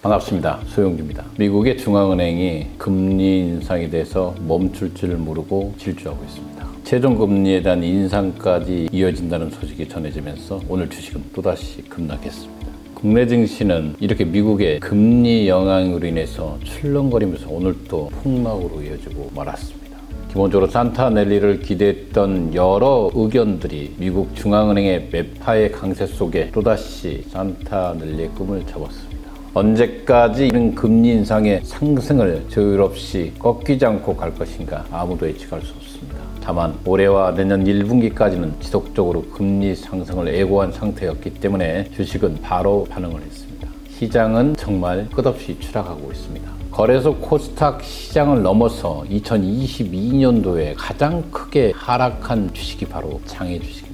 반갑습니다. 소영주입니다. 미국의 중앙은행이 금리 인상에 대해서 멈출 줄 모르고 질주하고 있습니다. 최종 금리에 대한 인상까지 이어진다는 소식이 전해지면서 오늘 주식은 또다시 급락했습니다. 국내 증시는 이렇게 미국의 금리 영향으로 인해서 출렁거리면서 오늘 또 폭락으로 이어지고 말았습니다. 기본적으로 산타넬리를 기대했던 여러 의견들이 미국 중앙은행의 매파의 강세 속에 또다시 산타넬리의 꿈을 접었습니다. 언제까지 이런 금리 인상의 상승을 저율 없이 꺾이지 않고 갈 것인가 아무도 예측할 수 없습니다. 다만 올해와 내년 1분기까지는 지속적으로 금리 상승을 예고한 상태였기 때문에 주식은 바로 반응을 했습니다. 시장은 정말 끝없이 추락하고 있습니다. 거래소 코스닥 시장을 넘어서 2022년도에 가장 크게 하락한 주식이 바로 장애 주식입니다.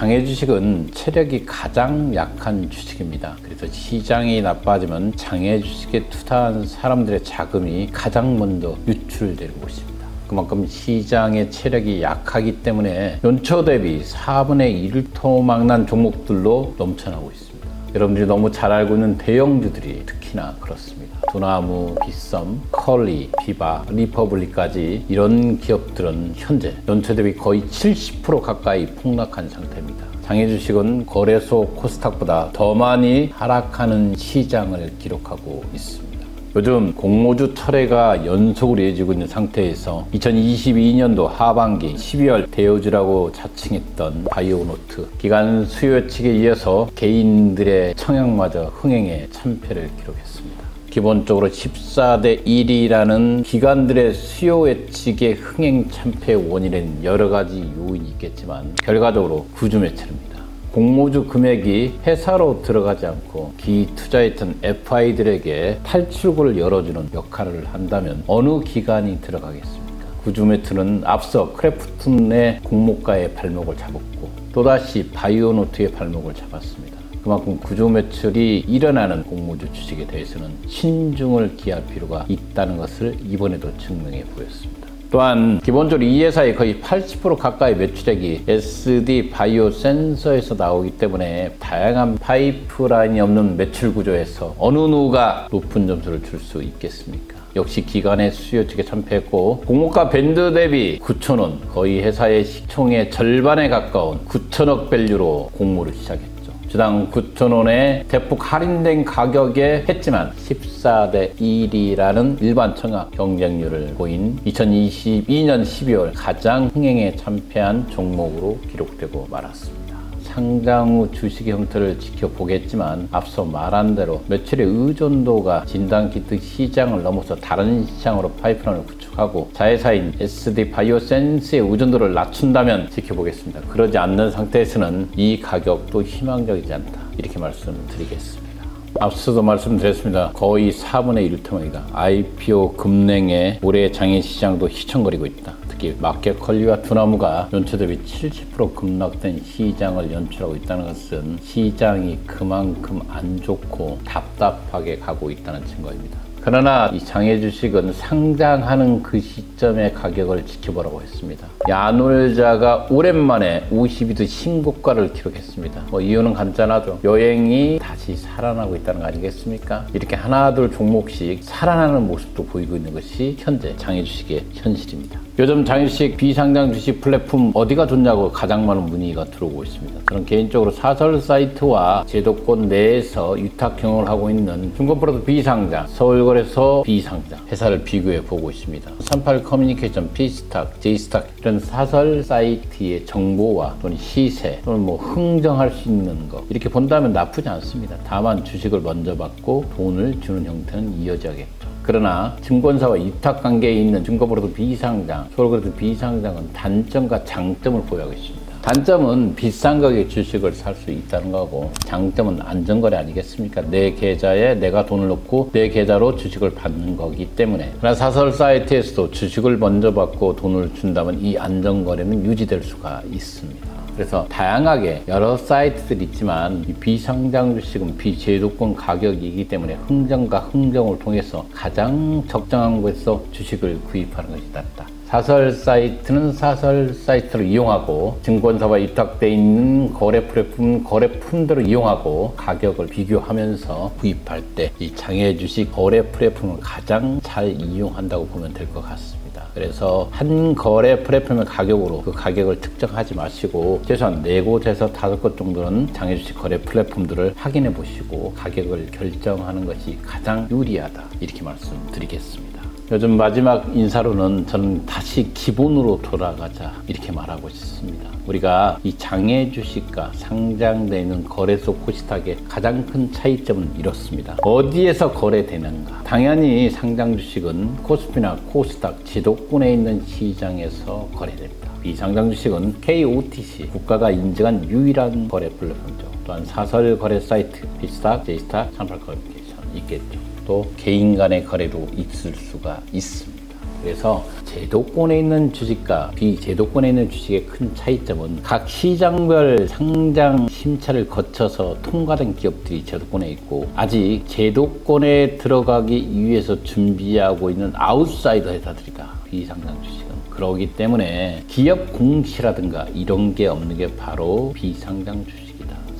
장애 주식은 체력이 가장 약한 주식입니다. 그래서 시장이 나빠지면 장애 주식에 투자한 사람들의 자금이 가장 먼저 유출되고 있습니다. 그만큼 시장의 체력이 약하기 때문에 연초 대비 4분의 1을 토막난 종목들로 넘쳐나고 있습니다. 여러분들이 너무 잘 알고 있는 대형주들이 특히나 그렇습니다. 두나무, 빗썸, 컬리, 비바, 리퍼블릭까지 이런 기업들은 현재 연초 대비 거의 70% 가까이 폭락한 상태입니다. 장애 주식은 거래소 코스닥보다 더 많이 하락하는 시장을 기록하고 있습니다. 요즘 공모주 철회가 연속으로 이어지고 있는 상태에서 2022년도 하반기 12월 대우주라고 자칭했던 바이오노트 기간 수요 예측에 이어서 개인들의 청약마저 흥행에 참패를 기록했습니다. 기본적으로 14대 1이라는 기관들의 수요 예측의 흥행 참패 원인은 여러 가지 요인이 있겠지만 결과적으로 구주 매체입니다. 공모주 금액이 회사로 들어가지 않고 기 투자했던 FI들에게 탈출구를 열어주는 역할을 한다면 어느 기관이 들어가겠습니까? 구주매트는 앞서 크래프톤의 공모가의 발목을 잡았고 또다시 바이오노트의 발목을 잡았습니다. 그만큼 구조 매출이 일어나는 공모주 주식에 대해서는 신중을 기할 필요가 있다는 것을 이번에도 증명해 보였습니다. 또한 기본적으로 이 회사의 거의 80% 가까이 매출액이 SD 바이오 센서에서 나오기 때문에 다양한 파이프라인이 없는 매출 구조에서 어느 누가 높은 점수를 줄 수 있겠습니까? 역시 기관의 수요 측에 참패했고 공모가 밴드 대비 9천원 거의 회사의 시총의 절반에 가까운 9천억 밸류로 공모를 시작했죠. 주당 9,000원에 대폭 할인된 가격에 했지만 14대 1이라는 일반 청약 경쟁률을 보인 2022년 12월 가장 흥행에 참패한 종목으로 기록되고 말았습니다. 상장 후 주식의 형태를 지켜보겠지만 앞서 말한 대로 매출의 의존도가 진단키트 시장을 넘어서 다른 시장으로 파이프라인을 구축하고 자회사인 SD 바이오센스의 의존도를 낮춘다면 지켜보겠습니다. 그러지 않는 상태에서는 이 가격도 희망적이지 않다. 이렇게 말씀드리겠습니다. 앞서도 말씀드렸습니다. 거의 4분의 1 토막이다. IPO 급냉에 올해 장애 시장도 휘청거리고 있다. 특히 마켓 컬리와 두나무가 연초 대비 70% 급락된 시장을 연출하고 있다는 것은 시장이 그만큼 안 좋고 답답하게 가고 있다는 증거입니다. 그러나 이 장애 주식은 상장하는 그 시점의 가격을 지켜보라고 했습니다. 야놀자가 오랜만에 52도 신고가를 기록했습니다. 뭐 이유는 간단하죠. 여행이 다시 살아나고 있다는 거 아니겠습니까? 이렇게 하나둘 종목씩 살아나는 모습도 보이고 있는 것이 현재 장애 주식의 현실입니다. 요즘 장애주식 비상장 주식 플랫폼 어디가 좋냐고 가장 많은 문의가 들어오고 있습니다. 저는 개인적으로 사설 사이트와 제도권 내에서 위탁 경영을 하고 있는 중고프로도 비상장, 서울거래소 비상장 회사를 비교해 보고 있습니다. 38 커뮤니케이션, P스탁, J스탁 이런 사설 사이트의 정보와 또는 시세 또는 뭐 흥정할 수 있는 것 이렇게 본다면 나쁘지 않습니다. 다만 주식을 먼저 받고 돈을 주는 형태는 이어져야겠죠. 그러나 증권사와 위탁 관계에 있는 증권으로도 비상장, 서울그래도 비상장은 단점과 장점을 보유하고 있습니다. 단점은 비싼 가격에 주식을 살 수 있다는 거고 장점은 안전거래 아니겠습니까? 내 계좌에 내가 돈을 넣고 내 계좌로 주식을 받는 거기 때문에 그러나 사설 사이트에서도 주식을 먼저 받고 돈을 준다면 이 안전거래는 유지될 수가 있습니다. 그래서 다양하게 여러 사이트들이 있지만 이 비상장 주식은 비제도권 가격이기 때문에 흥정과 흥정을 통해서 가장 적정한 곳에서 주식을 구입하는 것이 낫다. 사설 사이트는 사설 사이트를 이용하고 증권사와 위탁돼 있는 거래 플랫폼 거래 품들을 이용하고 가격을 비교하면서 구입할 때 이 장애 주식 거래 플랫폼을 가장 잘 이용한다고 보면 될 것 같습니다. 그래서 한 거래 플랫폼의 가격으로 그 가격을 특정하지 마시고 최소한 네 곳에서 다섯 곳 정도는 장애 주식 거래 플랫폼들을 확인해 보시고 가격을 결정하는 것이 가장 유리하다 이렇게 말씀드리겠습니다. 요즘 마지막 인사로는 저는 다시 기본으로 돌아가자 이렇게 말하고 싶습니다. 우리가 이 장애 주식과 상장되어 있는 거래소 코스닥의 가장 큰 차이점은 이렇습니다. 어디에서 거래되는가? 당연히 상장 주식은 코스피나 코스닥 지도권에 있는 시장에서 거래됩니다. 비상장 주식은 KOTC 국가가 인증한 유일한 거래 플랫폼이죠. 또한 사설 거래 사이트 비스탁, 제이스탁, 삼팔 커뮤니케이션 있겠죠. 또 개인 간의 거래로 있을 수가 있습니다. 그래서 제도권에 있는 주식과 비제도권에 있는 주식의 큰 차이점은 각 시장별 상장 심사를 거쳐서 통과된 기업들이 제도권에 있고 아직 제도권에 들어가기 위해서 준비하고 있는 아웃사이더 회사들이다. 비상장 주식은. 그러기 때문에 기업 공시라든가 이런 게 없는 게 바로 비상장 주식이다.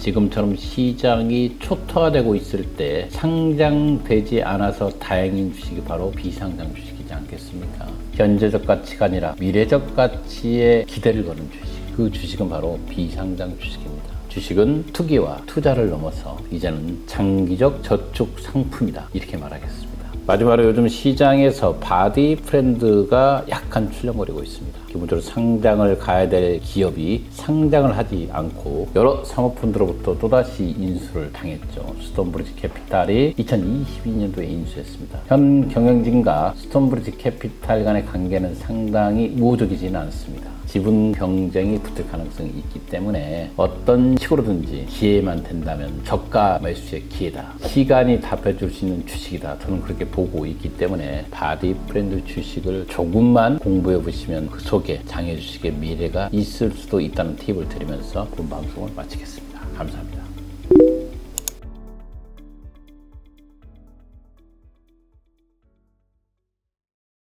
지금처럼 시장이 초토화되고 있을 때 상장되지 않아서 다행인 주식이 바로 비상장 주식이지 않겠습니까? 현재적 가치가 아니라 미래적 가치에 기대를 거는 주식. 그 주식은 바로 비상장 주식입니다. 주식은 투기와 투자를 넘어서 이제는 장기적 저축 상품이다. 이렇게 말하겠습니다. 마지막으로 요즘 시장에서 바디 프렌드가 약간 출렁거리고 있습니다. 기본적으로 상장을 가야 될 기업이 상장을 하지 않고 여러 사모펀드로부터 또다시 인수를 당했죠. 스톤브리지 캐피탈이 2022년도에 인수했습니다. 현 경영진과 스톤브리지 캐피탈 간의 관계는 상당히 우호적이지는 않습니다. 지분 경쟁이 붙을 가능성이 있기 때문에 어떤 식으로든지 기회만 된다면 저가 매수의 기회다. 시간이 답해줄 수 있는 주식이다. 저는 그렇게 보고 있기 때문에 바디 브랜드 주식을 조금만 공부해 보시면 그 속에 장애 주식의 미래가 있을 수도 있다는 팁을 드리면서 본 방송을 마치겠습니다. 감사합니다.